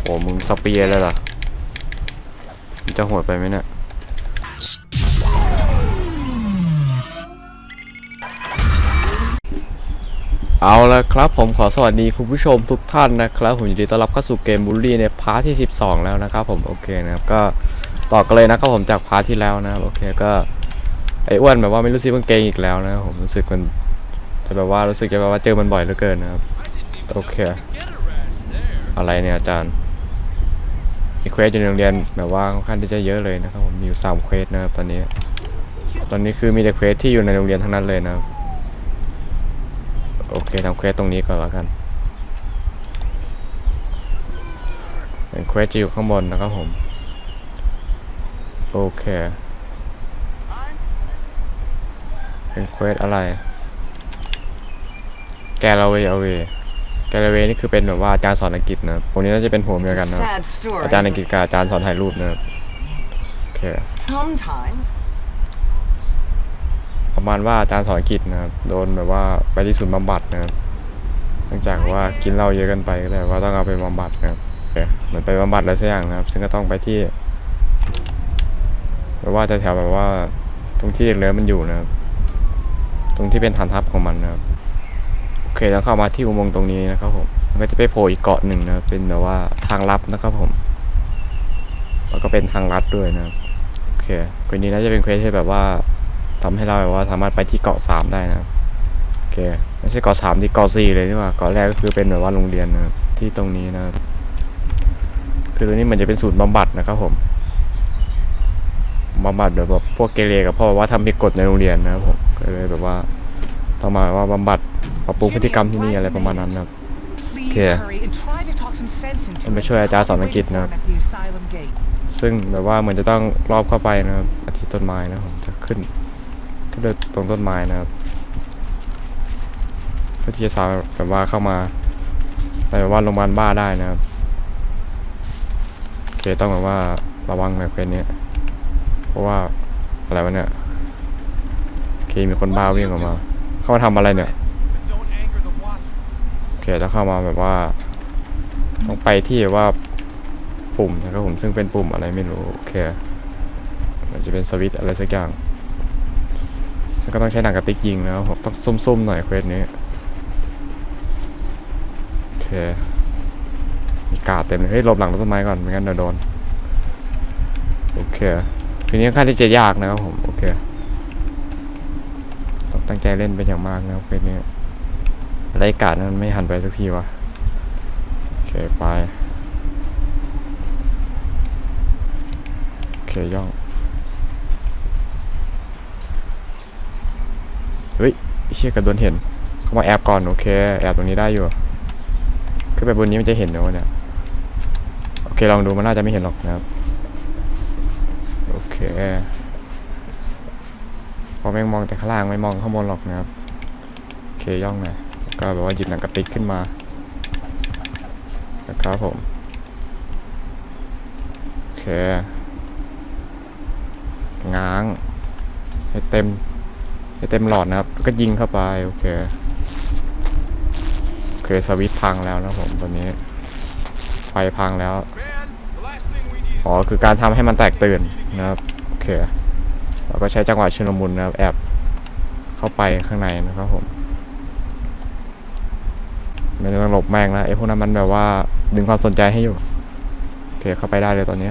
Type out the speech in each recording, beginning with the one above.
โอ้มึงสเปียร์เลยเหรอจะโหดไปไหมเนี่ยเอาละครับผมขอสวัสดีคุณผู้ชมทุกท่านนะครับ ผมยินดีต้อนรับเข้าสู่เกมบูลลี่ในพาร์ทที่ 12 แล้วนะครับผมโอเคนะครับก็ต่อกันเลยนะครับผมจากพาร์ทที่แล้วนะครับโอเคก็ไอ้อ้วนแบบว่าไม่รู้สิมันเกงอีกแล้วนะครับผมรู้สึกมันจะแบบว่ารู้สึกจะแบบว่าเจอมันบ่อยเหลือเกินนะครับโอเค อะไรเนี่ยอาจารย์มีเควสอยู่ในโรงเรียนแบบว่าค่อนข้างที่จะเยอะเลยนะครับผมมีอยู่สามเควสนะครับตอนนี้ ตอนนี้คือมีแต่เควสที่อยู่ในโรงเรียนทั้งนั้นเลยนะครับโอเคทำเควสตรงนี้ก่อนแล้วกันเป็นเควสจะอยู่ข้างบนนะครับผม โอเคเป็นเควสอะไร แกลาเวเอาเว แกลาเวนี่คือเป็นแบบว่าอาจารย์สอนอังกฤษนะครับคนนี้น่าจะเป็นผัวเมียกันนะครับ Sad story. อาจารย์อังกฤษกับอาจารย์สอนถ่ายรูปนะครับโอเค Sometimes ประมาณว่าอาจารย์สอนอังกฤษนะครับโดนแบบว่าไปที่ศูนย์บำบัดนะครับเนื่องจากว่ากินเหล้าเยอะเกันไปก็เลยว่าต้องเอาไปบำบัดนะครับโอเคเหมือนไปบำบัดอะไรสักอย่างนะครับ ซึ่งก็ต้องไปที่แบบว่าจะแถวแบบว่าตรงที่เด็กเลิฟมันอยู่นะครับ ตรงที่เป็นฐานทัพของมันนะครับโอ เคแล้วเข้ามาที่อุโมงค์ตรงนี้นะครับผมมันก็จะไปโผล่อีกเกาะหนึ่งนะเป็นแบบว่าทางลับนะครับผม แล้วก็เป็นทางลัดด้วยนะโอเคเควสนี้น่าจะเป็นเควสที่แบบว่าทำให้เราแบบว่าสามารถไปที่เกาะสามได้นะโอเคไม่ใช่เกาะสามที่เกาะสี่เลยนี่ว่าเกาะแรกก็คือเป็นแบบว่าโรงเรียนนะที่ตรงนี้นะคือตรงนี้มันจะเป็นศูนย์บำบัดนะครับผมบำบัดแบบพวกเกเรกับพ่อว่าทำผิดกฎในโรงเรียนนะครับผมก็เลยแบบว่าต้องมาว่าบำบัด ปรับปรุงพฤติกรรมที่นี่อะไรประมาณนั้นนะครับ please Okay. hurry and try to talk some sense into มันไป it. ช่วยอาจารย์สอนอังกฤษนะครับ At the asylum gate. ซึ่งแบบว่าเหมือนจะต้องรอบเข้าไปนะครับอาทิตย์ต้นไม้นะครับผมจะขึ้นขึ้นไปตรงต้นไม้นะครับเพื่อที่จะสามารถแบบว่าเข้ามาไปแบบว่าโรงพยาบาลบ้าได้นะครับโอเคต้องแบบว่าระวังหน่อยเพื่อนนี้เพราะว่าอะไรวะเนี่ยโอเคมีคนบ้าวิ่งออกมา เข้ามาทำอะไรเนี่ยโอเคต้องเข้ามาแบบว่าต้องไปที่ว่าปุ่มนะครับผมซึ่งเป็นปุ่มอะไรไม่รู้โอเคมันจะเป็นสวิตอะไรสักอย่างซึ่งก็ต้องใช้หนังกระติกยิงนะครับผมต้องซุ่มๆหน่อยเควสนี้โอเคมีกาดเต็มเลยเฮ้ยหลบหลังต้นไม้ก่อนไม่งั้นเดี๋ยวโดนโอเคทีนี้ค่อนข้าที่จะยากนะครับผมโอเคต้องตั้งใจเล่นเป็นอย่างมากนะครับเควสนี้ ไรกาดนั้นไม่หันไปสักทีวะโอเคไปโอเคย่องเฮ้ยเชี่ยกระโดนเห็นเขามาแอบก่อนโอเคแอบตรงนี้ได้อยู่ขึ้นไปบนนี้มันจะเห็นนะวะเนี่ยโอเคลองดูมันน่าจะไม่เห็นหรอกนะครับโอเคพอแม่งมองแต่ข้างล่างไม่มองข้างบนหรอกนะครับโอเคย่องหน่อย ก็แบบว่าหยิบหนังกระติกขึ้นมานะครับผมโอเคง้างให้เต็มให้เต็มหลอดนะครับ ก็ยิงเข้าไปโอเคโอเคสวิตช์พังแล้วนะผมตอนนี้ไฟพังแล้วอ๋อคือการทำให้มันแตกตื่นนะครับโอเคเราก็ใช้จังหวะชุลมุนนะครับแอบเข้าไปข้างในนะครับผม ไม่ต้องหลบแม่งแล้วไอ้พวกนั้นมันแบบว่าดึงความสนใจให้อยู่ โอเคเข้าไปได้เลยตอนนี้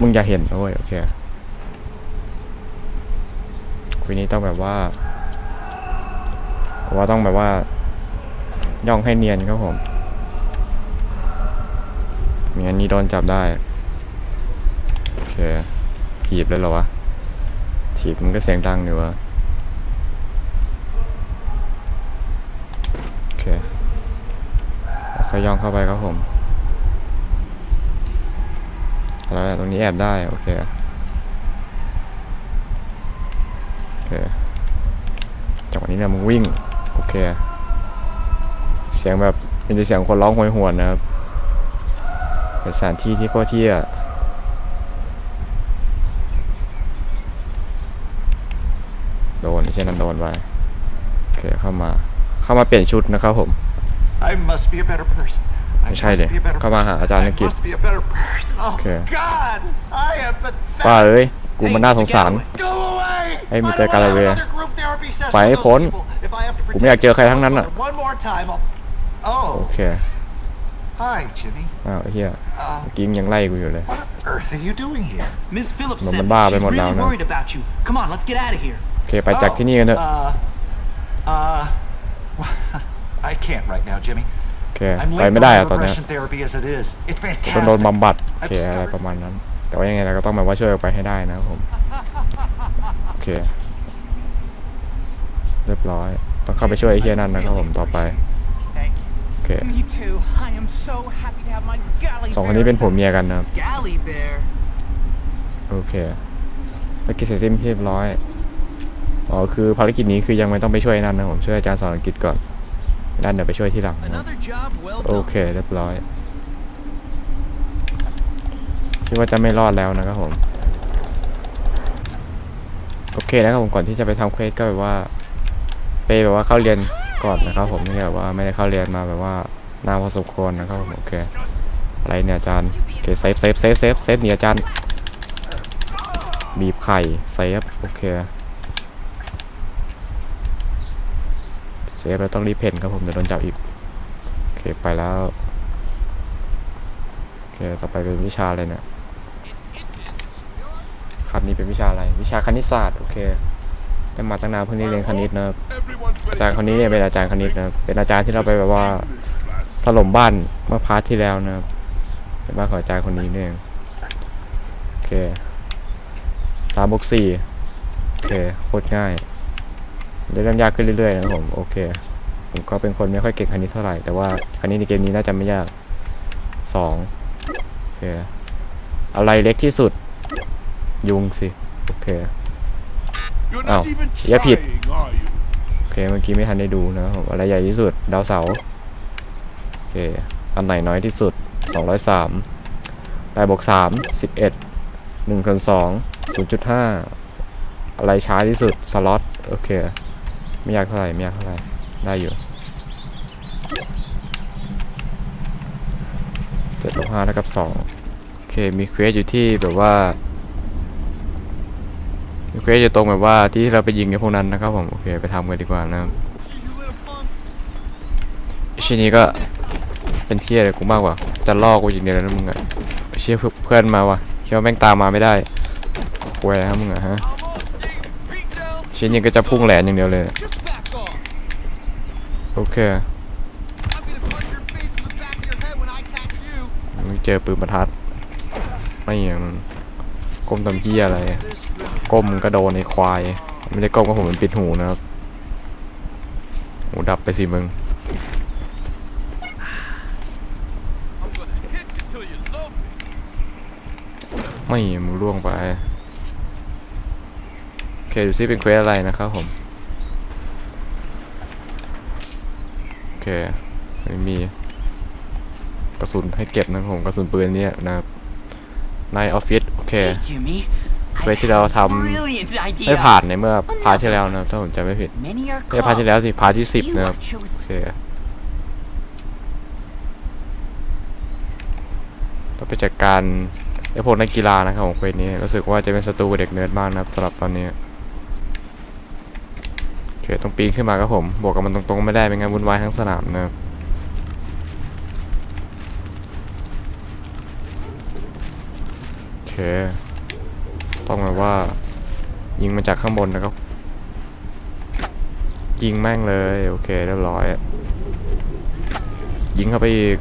มึงอย่าเห็นด้ยโอเคคุยนี้ต้องแบบว่า ว่าต้องแบบว่า ย่องให้เนียนครับผมมีอันนี้โดนจับได้ โอเคถีบเลยเหรอวะถีบมันก็เสียงดังอยู่วะโอเค แล้วค่อยย่องเข้าไปครับผมแล้วตรงนี้แอบได้ โอเค โอเคจังหวะนี้เนี่ยมึงวิ่ง โอเค เสียงแบบเป็นเสียงคนร้องโหยหวนนะครับเป็นสถานที่ที่โคตรเที่ยโดนที่เช่นนั้นโดนไปโอเคเข้ามาเข้ามาเปลี่ยนชุดนะครับผม I must be a better person. I ไม่ใช่ must เลย be a better เข้ามาหาอาจารย์ I อังกฤษ must be a better person. Oh Okay. God, I am ว่า pathetic. เอ้ย กูมันน่าสงสาร Go away. Hey, I Mr. don't wanna have Galloway. another group therapy session ไปให้ with พ้น those people. If I have to กูไม่อยากเจอใครทั้งนั้น pretend อะ to one more time, I'll... โอ Oh, เค hi, Jimmy. อ้าวไอ้เฮีย Uh, เมื่อกี้มึงยังไล่กูอยู่เลย what on earth are you doing here? Miss Phillips Mà sent mình me. ba She's bên một really đảo nữa. worried about you. Come on, let's get out of here. โอเค ไปจากที่นี่กันเถอะ Uh, uh, I can't right now, Jimmy. โอเค I'm ไป late ไม่ for ได้ my อะตอนเนี้ย regression therapy as it is. It's ต้องโดน fantastic. บำบัดโอเคอะไรประมาณนั้น แต่ว่ายังไงเราก็ต้องแบบว่าช่วยออกไปให้ได้นะครับผมโอเค เรียบร้อย ต้องเข้าไปช่วยไอ้เฮียนั่นนะครับผมต่อไป Thank โอเค you. Me too. I am so happy to have my galley สองคนนี้เป็นผัวเมียกันนะครับ Galley bear. โอเคภารกิจเสร็จสิ้นเรียบร้อย อ๋อ คือภารกิจนี้คือยังไม่ต้องไปช่วยนั่นนะผมช่วยอาจารย์สอนอังกฤษก่อน ด้านเดี๋ยวไปช่วยที่หลังนะครับ Another job well โอ done. เคเรียบร้อยคิดว่าจะไม่รอดแล้วนะครับผมโอเคนะครับผมก่อนที่จะไปทำเควสก็แบบว่า ไปแบบว่าเข้าเรียนก่อนนะครับผมไม่ใช่แบบว่าไม่ได้เข้าเรียนมาแบบว่านานพอสมควรนะครับผมโอเคอะไรเนี่ยอาจารย์โอเคเซฟเซฟเซฟเซฟเซฟนี่อาจารย์บีบไข่เซฟโอเค เซฟเราต้องรีเพนครับผมเดี๋ยวโดนจับอีกโอเคไปแล้วโอเคต่อไปเป็นวิชาอะไรเนี่ยครับนี่เป็นวิชาอะไร วิชาคณิตศาสตร์โอเคได้มาตั้งนานเพิ่งได้เรียนคณิตนะครับอาจารย์คนนี้เนี่ยเป็นอาจารย์คณิตนะเป็นอาจารย์ที่เราไปแบบว่าถล่มบ้านเมื่อพาร์ทที่แล้วนะครับเป็นบ้านของอาจารย์คนนี้นี่เองโอเคสามบวกสี่โอเคโคตรง่าย เริ่มยากขึ้นเรื่อยๆนะครับผมโอเค ผมก็เป็นคนไม่ค่อยเก่งคณิตเท่าไหร่ แต่ว่าคณิตในเกมนี้น่าจะไม่ยากสองโอเคอะไรเล็กที่สุด ยุงสิ โอเค You're Oh, not even yeah, Pete. trying, are you? โอเค เมื่อกี้ไม่ทันได้ดูนะครับผมอะไรใหญ่ที่สุด ดาวเสาร์โอเค อันไหนน้อยที่สุดสองร้อยสามแปดบวกสามสิบเอ็ดหนึ่งส่วนสองศูนย์จุดห้าอะไรช้าที่สุด สล็อต โอเค ไม่ยากเท่าไหร่ไม่ยากเท่าไหร่ได้อยู่เจ็ดบวกห้าเท่ากับสองโอเคมีเควสอยู่ที่แบบว่ามีเควสอยู่ตรงแบบว่าที่เราไปยิงไอ้พวกนั้นนะครับผมโอเคไปทำกันดีกว่านะครับชิ้นนี้ก็เป็นเที่ยอะไรกูมากกว่าจะล่อกูอย่างเดียวแล้วนะมึงอะไอ้เชี่ยเพื่อนเพื่อนมาวะคิดว่าแม่งตามมาไม่ได้กลัวอะไรฮะมึงอะฮะชิ้นนี้ก็จะพุ่งแหลนอย่างเดียวเลย โอเคมึงเจอปืนประทัด ไม่อะมึงก้มทำเหี้ยอะไร ก้มก็โดนไอ้ควาย ไม่ได้ก้มก็ผมมันปิดหูนะครับ หูดับไปสิมึงไม่มึงล่วงไป โอเค ดูซิเป็นเควสอะไรนะครับผม โอ เคม่มีกระสุนให้เก็บนะครับผมกระสุนปืนเนี่ยนะครับในออฟฟิศโอเคเวสที่เราทำได้ผ่านในเมื่อพาร์ทที่แล้วนะถ้าผมจำไม่ผิดไม่พาร์ทที่แล้วสิพาร์ทที่สิบนะครับโอเคต้องไปจัดการไอ้พวกนักกีฬานะครับของเควสนี้รู้สึกว่าจะเป็นศัตรูเด็กเนิร์ดมากนะครับสำหรับตอนนี้ คต้องปีนขึ้นมาครับผมบวกกับมันตรงๆไม่ได้ไม่งั้นวุ่นวายทั้งสนามนะครับโอเคต้องแบบว่า ยิงมาจากข้างบนนะครับ ยิงแม่งเลย โอเคเรียบร้อย ยิงเข้าไปอีก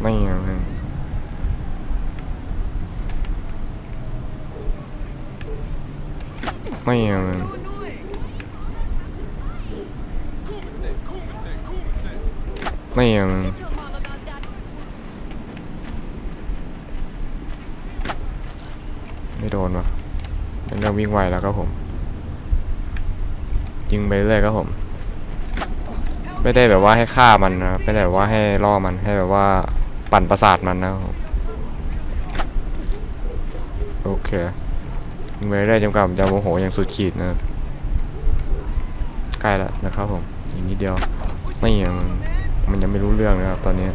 ไม่เอาเลย ไม่เอาไม่เอาไม่โดนวะมันเริ่มวิ่งไวแล้วครับผม ยิงไปเรื่อยครับผม ไม่ได้แบบว่าให้ฆ่ามันนะไม่ได้แบบว่าให้ล่อมันให้แบบว่าปั่นประสาทมันนะครับผมโอเค ยิงไปเรื่อยจนกว่ามันจะโมโหอย่างสุดขีดนะใกล้แล้วนะครับผมอีกนิดเดียวไม่ยังมันยังไม่รู้เรื่องนะครับ ตอนนี้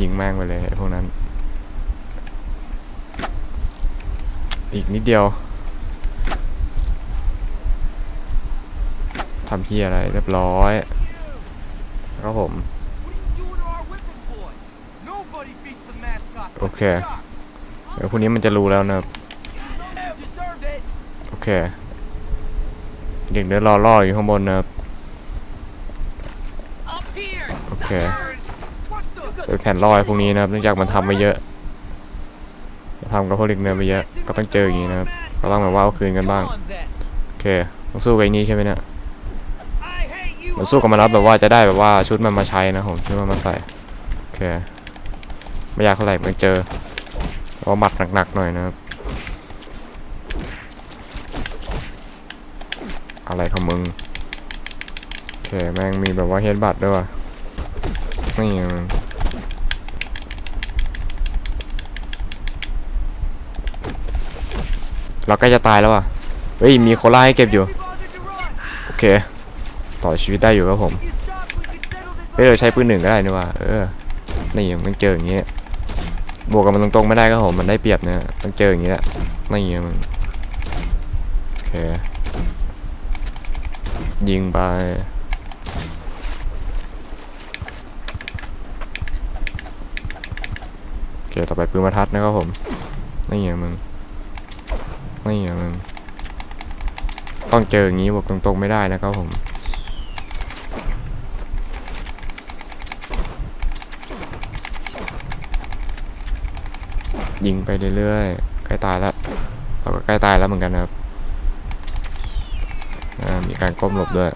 ยิงแม่งไปเลยพวกนั้น อีกนิดเดียวทำเฮียอะไรเรียบร้อยครับผม What are you doing to our whipping boy? Nobody beats the mascot. but Okay. the Jocks. เดี๋ยวพวกนี้มันจะรู้แล้วนะครับ You deserved it. โอ เคเด็กเดินรอรออยู่ข้างบนนะครับ Up here, Okay. suckers. What the? เป็นแผ่นรอยพวกนี้นะครับเนื่องจากมันทำไปเยอะทำกับพวกเด็กเนินไปเยอะ ก็ต้องเจออย่างนี้นะครับ ก็ต้องแบบว่าเอาคืนกันบ้าง โอเคต้องสู้กับไอ้นี้ใช่ไหมเนี่ยมันสู้กับมันแล้วแบบว่าจะได้แบบว่าชุดมันมาใช้นะผมชุดมันมาใส่ โอเค ไม่ยากเท่าไหร่มันเจอเอาหมัดหนักๆหน่อยนะครับ อะไรของมึงโอเคแม่งมีแบบว่าเฮดบัตด้วยวะนี่มึงเราใกล้จะตายแล้วว่ะ เฮ้ย มีโคล่าให้เก็บอยู่ โอเค ต่อชีวิตได้อยู่ครับผมเฮ้ยเราใช้ปืนหนึ่งก็ได้นี่ว่า เออ นี่มันเจออย่างเงี้ย บวกกับมันตรงๆไม่ได้ก็ผม มันได้เปรียบเนี่ยต้องเจออย่างเงี้ยนี่มันโอเค ยิงไปโอเคต่อไปปืนมาทัดนะครับผมนี่ไงมึงนี่ไงมึงต้องเจออย่างงี้บวกตรงๆไม่ได้นะครับผมยิงไปเรื่อยๆใกล้ตายแล้วเราก็ใกล้ตายแล้วเหมือนกันนะครับอ่ามี การก้มหลบด้วย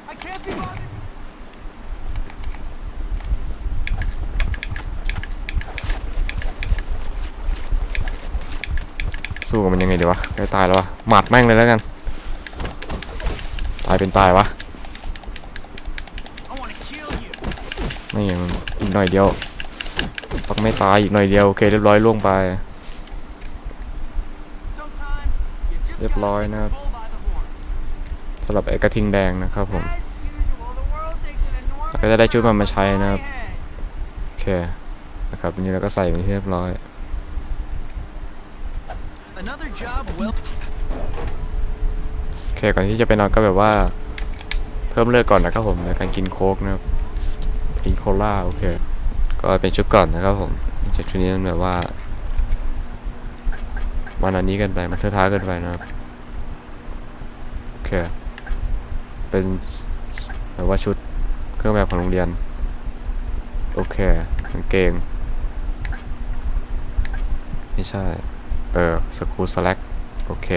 สู้กับมันยังไงดีวะใกล้ตายแล้ววะหมัดแม่งเลยแล้วกัน ตายเป็นตายวะไม่อย่างอีกหน่อยเดียวปักไม่ตายอีกหน่อยเดียวโอเคเรียบร้อยล่วงไป เรียบร้อยนะครับ the bull by the horns. สำหรับไอ้กระทิงแดงนะครับผม As usual, the world takes an enormous แล้วก็จะได้ชุดมันมาใช้นะครับ amount of my head. โอเค นะครับอันนี้เราก็ใส่ไปที่เรียบร้อย Another job well โอเค ก่อนที่จะไปนอนก็แบบว่า เพิ่มเลือดก่อนนะครับผมในการกินโค้กนะครับ กินโคลาโอเค ก็เป็นชุดก่อนนะครับผมจากชุดนี้มันแบบว่ามันอันนี้เกันไปมันเทอะท้าเกินไปนะครับ โอเค เป็นแบบว่าชุดเครื่องแบบของโรงเรียน โอเคกางเกง ไม่ใช่ เออสกูสแล็กโอเค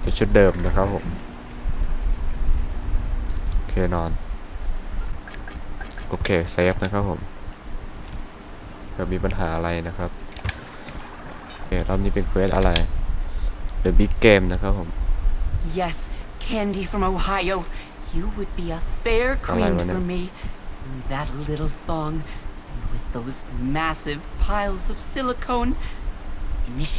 เป็นชุดเดิมนะครับผม โอเคนอน โอเคเซฟนะครับผมเกิดมีปัญหาอะไรนะครับ โอเครอบนี้เป็นเควสอะไร The Big Game นะครับผม Yes, Candy from Ohio. You would be a fair queen wala. for me. In that little thong, and with those massive piles of silicone.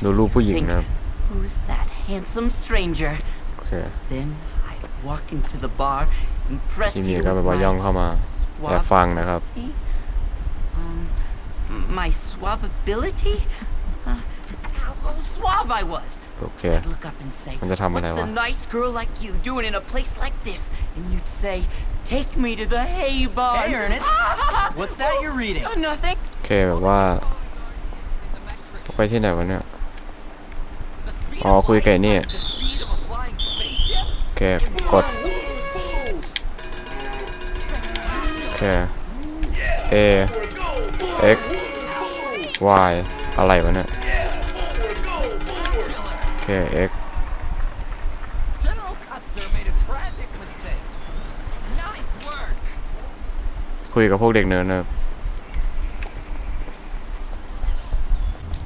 ดูรูป Initially, ผู้หญิง I'd นะครับ think, who's that handsome stranger? โอเค Then I'd walk into the bar, impress ที you นี้ก็ with แบบว่าย่องเข้ามา my แอบฟังนะครับ suavity. Um, my suavability? Uh, how how suave I was. โอเค I'd look up and say, มันจะทำอะไร What's วะ a nice girl like you doing in a place like this? And you'd say, Take me to the hay barn. Hey, Ernest. What's that you're reading? Oh, nothing. โอเคแบบว่าไปที่ไหนวะเนี่ย อ๋อคุยกับไอ้นี่ The speed of a flying spaceship? โอเค กด โอเค A X Y อะไรวะเนี่ย โอเค X General Custer made a tragic mistake. Nice work. คุยกับพวกเด็กเนิร์ดนะครับ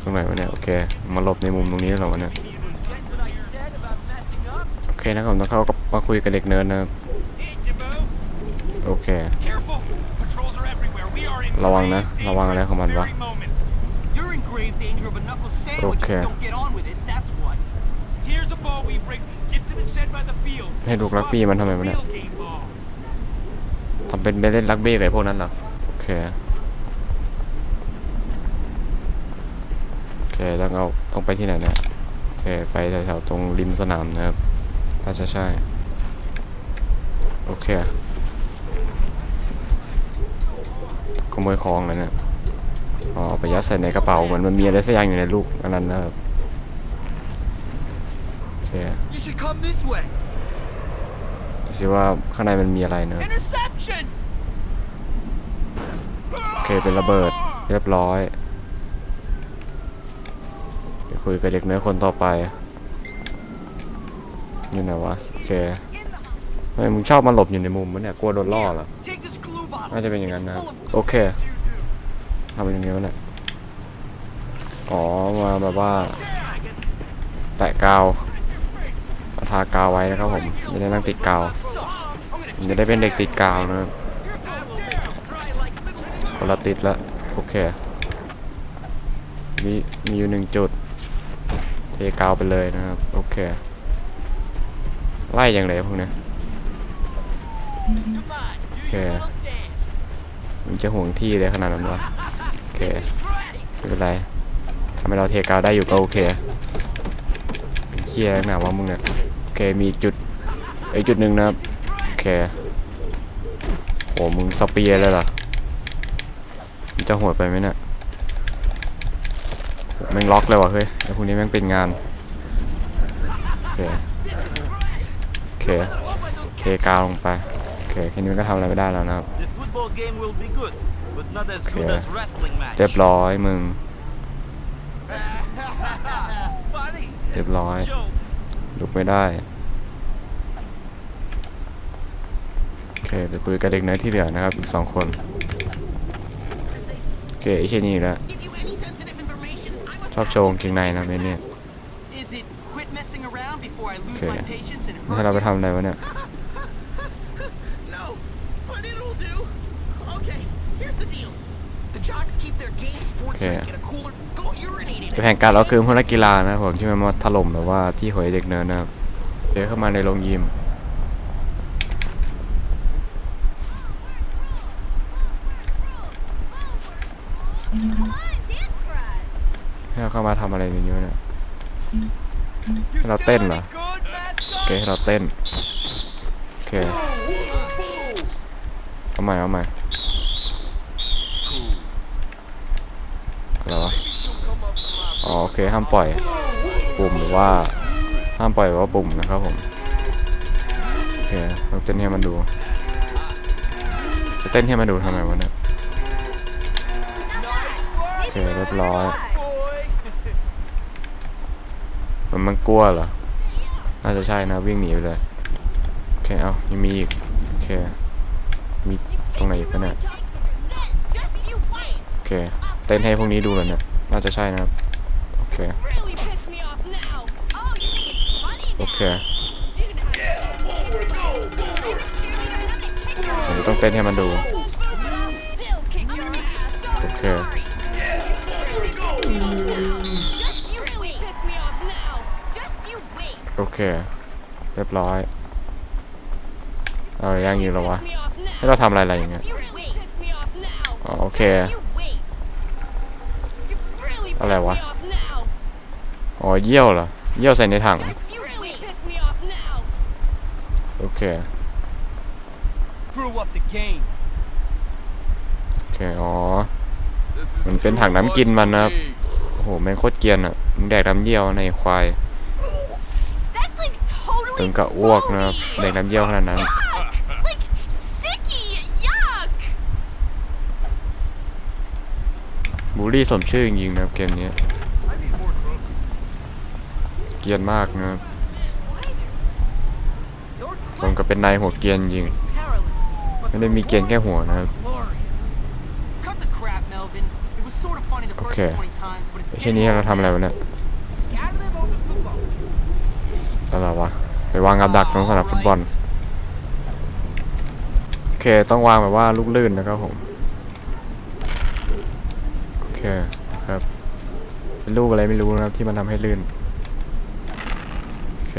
ตรงไหนวะเนี่ยโอเค มาหลบในมุมตรงนี้เหรอวะเนี่ย Get what I said about messing up? โอเคนะครับต้องเข้าก็มาคุยกับเด็กเนิร์ดนะครับ Hey, Jimbo. โอเค Careful. Patrols are everywhere. We are in ระวังนะ grave ระวังอะไร danger ของมัน this วะ very moment. You're in ให้ลูกรักบี้มันทำไมวะเนี่ย Field game ball. ทำเป็นไปเล่นรักบี้กับไอ้พวกนั้นเหรอโอเคโอเคต้องเอาต้องไปที่ไหนเนี่ยโอเคไปแถวๆตรงริมสนามนะครับน่าจะใช่โอเคขโมยของเลยเนี่ยอ๋อไปยัดใส่ในกระเป๋าเหมือนมันมีอะไรสักอย่างอยู่ในลูกอันนั้นนะครับโอ เค You should come this way. ดูสิว่าข้างในมันมีอะไรนะครับ Interception! โอเคเป็นระเบิดเรียบร้อย ไปคุยกับเด็กเนื้อคนต่อไปอยู่ไหนวะโอเคทำไมมึงชอบมาหลบอยู่ในมุมมันเนี่ยกลัวโดนล่อเหรอ Take this glue bottle. น่าจะเป็นอย่างนั้นนะครับโอเคทำเป็นอย่างนี้วะเนี่ยอ๋อมาแบบว่าแตะกาวมา ทากาวไว้นะครับผมจะได้นั่งติดกาวผมจะได้เป็นเด็กติดกาวนะครับคนละติดแล้วโอเคมีมีอยู่หนึ่งจุดเทกาวไปเลยนะครับโอเคไล่อย่างไรพวกเนี้ย Come on, do Okay. your little dance. มันจะห่วงที่เลยขนาดนั้นวะโอเคไม่เป็นไรทำให้เราเทกาวได้อยู่ก็โอเคเคลียร์หนาว่ามึงเนี่ย มีอีจุดไอีกจุดหนึ่งนะครับ โอเคโหมึงสเปียร์เลยเหรอมันจะโหดไปไหมเนี่ยแม่งล็อกเลยว่ะเฮ้ยไอ้พวกนี้แม่งเป็นงาน โอเค โอเคเทกาวลงไป โอเคแค่นี้มันก็ทำอะไรไม่ได้แล้วนะครับ The football game will be good, but not as good good Okay. as wrestling match. เรียบร้อยมึงเรียบร้อยลุกไม่ได้ เคเดี๋ยวคุยกับเด็กน้อยที่เหลือนะครับ อีกสองคน โอเคไอ้แค่นี้แล้วชอบโชว์เกงในนะเมนเนี่ยโอเคนี่เราไปทำอะไรวะเนี่ยโอเคแผงการเราคือพวกนักกีฬานะผมที่มันมาถล่มแบบว่าที่หอยเด็กเนินนะครับเดี๋ยวเข้ามาในโรงยิม ให้ เราเข้ามาทำอะไรอย่างนี้วะเนี่ยให้เราเต้นเหรอโอเคให้เราเต้นโอเคเอาใหม่เอาใหม่อะไรวะอ๋อโอเคห้ามปล่อยปุ่มหรือว่าห้ามปล่อยว่าปุ่มนะครับผมโอเคเราเต้นให้มันดูจะเต้นให้มันดูทำไมวะเนี่ยโอเคเรียบร้อย มันมันกลัวเหรอ น่าจะใช่นะวิ่งหนีไปเลย โอเค เอายังมีอีก โอเค มีตรงไหนอีกปะเนี่ย โอเค เต้นให้พวกนี้ดูเลยเนี่ย น่าจะใช่นะครับ โอเค โอเคผมต้องเต้นให้มันดู I'll still kick your โอเค เรียบร้อย เอายังอยู่แล้ววะ Piss me off now. ให้เราทำอะไรอะไรอย่างเงี้ย You really piss me off now. อ๋อโอเค Just you wait. You really piss อะไรวะ me off now. อ๋อเยี่ยวเหรอ เยี่ยวใส่ในถัง Just you really piss me off now. โอเค Grew up the game. โอเค อ๋อ มันเป็นถังน้ำกินมันนะครับโอ้โหแม่งโคตรเกรียนอะ มึงแดกน้ำเยี่ยวในควาย That's like totally ถึงกับอ้วกนะครับเด็น้ำเยี่ยวขนาดนั้นบูลี่สมชื่อจริงๆนะเกมนี้เกียนมากนะครับมกัเป็นนายหัวเกียนจริงไม่ได้มีเกียนแค่หัวนะครับโอเคเช่นนี้เราทำอะไรวะเนี่ยอะไรวะ ไปวางกับดักตรงสนามฟุตบอล โอเค ต้องวางแบบว่าลูกลื่นนะครับผม โอเคครับ เป็นลูกอะไรไม่รู้นะครับที่มันทำให้ลื่น โอเค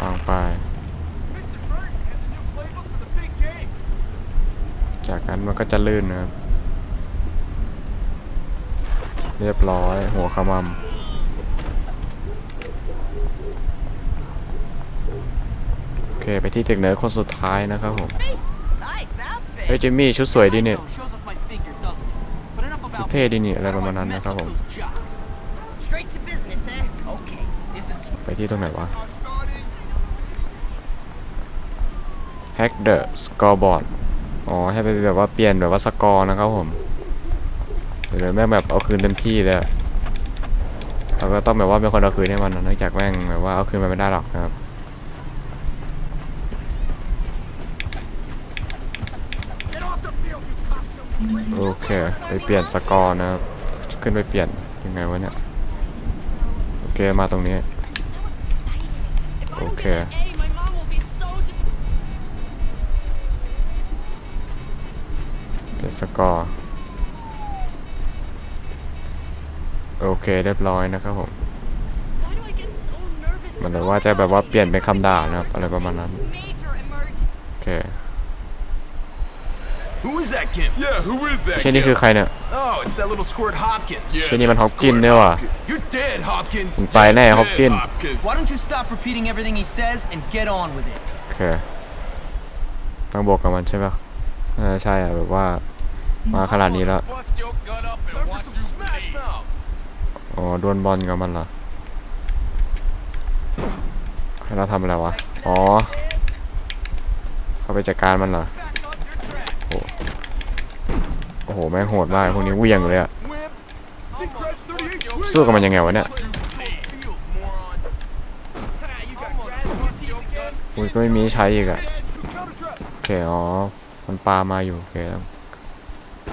วางไป จากนั้นมันก็จะลื่นนะครับ เรียบร้อยหัวขมำ ไปที่เด็กเนิร์ดคนสุดท้ายนะครับผม Nice outfit. เฮ้ยจิมมี่ชุดสวยดีเนี่ย I know, shows off my figure, doesn't it? But enough ชุด about เท่ me. ดีนี่อะไร How ประ do มาณ I นั้นนะ mess ครับ up ผม those jocks? Straight to business, eh? Okay. This is ไปที่ตรงไหนวะ Are starting. Hack the scoreboard อ๋อ ให้ไปแบบว่าเปลี่ยนแบบว่าสกอร์นะครับผมเดี๋ยวแม่งแบบเอาคืนเต็มที่เลยอะเราก็ต้องแบบว่าเป็นคนเอาคืนให้มันนะเนื่องจากแม่งแบบว่าเอาคืนมันไม่ได้หรอกนะครับ Get off the field, you costume. โอ เคไปเปลี่ยนสกอร์นะครับขึ้นไปเปลี่ยนยังไงวะเนี่ยโอเคมาตรงนี้โอเคเปลี่ยนสกอร์โอเคเรียบร้อยนะครับผมมันแบบว่าจะแบบว่าเปลี่ยนเป็นคำด่านะครับอะไรประมาณนั้นโอเค Who is that kid? Yeah, who is that? เช่นนี้คือใครเนี่ย Oh, it's that little squirt Hopkins. Yeah, เช่นนี้มัน that's ฮอปกิน Squirt เนี่ยว่ะ Hopkins. You're dead, Hopkins. มึงตายแน่ฮอปกิน Dead Hopkins. Why don't you stop repeating everything he says and get on with it? โอเคต้องบวกกับมันใช่ปะน่าจะใช่อะแบบว่ามาขนาดนี้แล้ว Bust your gut up and Time for watch some you smash bleed. mouth. อ๋อดวลบอลกับมันเหรอให้เราทำอะไรวะ อ๋อ เข้าไปจัดการมันเหรอ โอ้โอ้โหแม่งโหดมากพวกนี้เวี่ยงเลยอะสู้กับมันยังไงวะเนี่ยอุ้ยก็ไม่มีใช้อีกอะโอเคอ๋อมันปลามาอยู่โอเค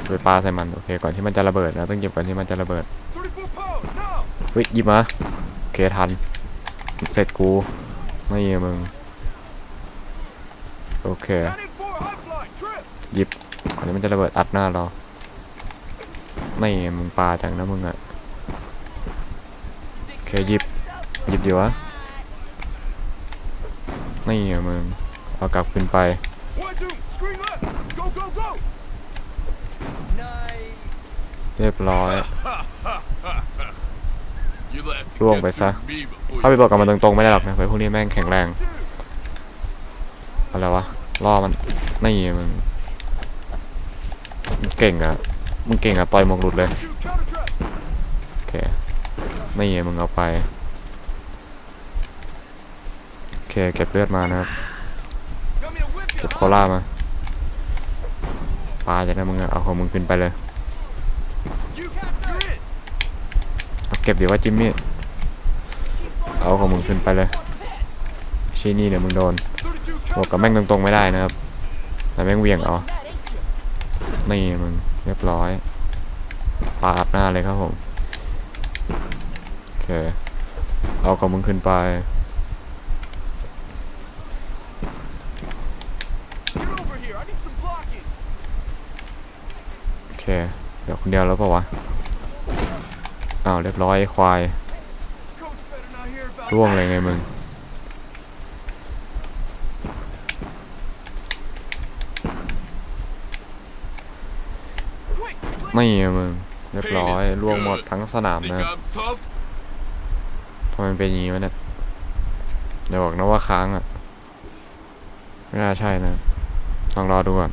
ไปปลาใส่มันโอเคก่อนที่มันจะระเบิดนะต้องหยิบก่อนที่มันจะระเบิดเฮ้ยหยิบมาโอเคทันเสร็จกูไม่เงี้ยมึงโอเคหยิบก่อนที่มันจะระเบิดอัดหน้าเรา ไม่ไงมึงปาจังนะมึงอะโอเคหยิบหยิบดีวะไม่ไงมึงเอากลับขึ้นไปเรียบร้อยล่วงไปซะ through me before เข้าไปบอกกับมันตรงๆไม่ได้หรอกนะเพราะพวกนี้แม่งแข็งแรงอะไรวะล่อมันไม่ไงมึงมึงเก่งอะ มึงเก่งอะต่อยมวกหลุดเลย โอเคไม่เงี้ยมึงเอาไป โอเค เก็บเลือดมานะครับ เก็บโคล่ามาปาจากนั้นมึงอะเอาของมึงขึ้นไปเลยเอาเก็บดีว่าจิมมี่ เอาของมึงขึ้นไปเลยชี้นี่เดี๋ยวมึงโดนบวกกับแม่งตรงๆไม่ได้นะครับ แต่แม่งเวียงเอา นี่มึงเรียบร้อยปาดหน้าเลยครับผมโอเคเอาของมึงขึ้นไปโอเคเดี๋ยวคนเดียวแล้วเปล่าวะอ้าวเรียบร้อยควายร่วงเลยไงมึง Quick, ไม่ไงมึงเรียบร้อยร่วงหมดทั้งสนาม think นะ I'm tough. ทำไมมันเป็นอย่างนี้วะเนี่ยเดี๋ยวบอกนะว่าค้างอะ ไม่น่าใช่นะลองรอดูก่อน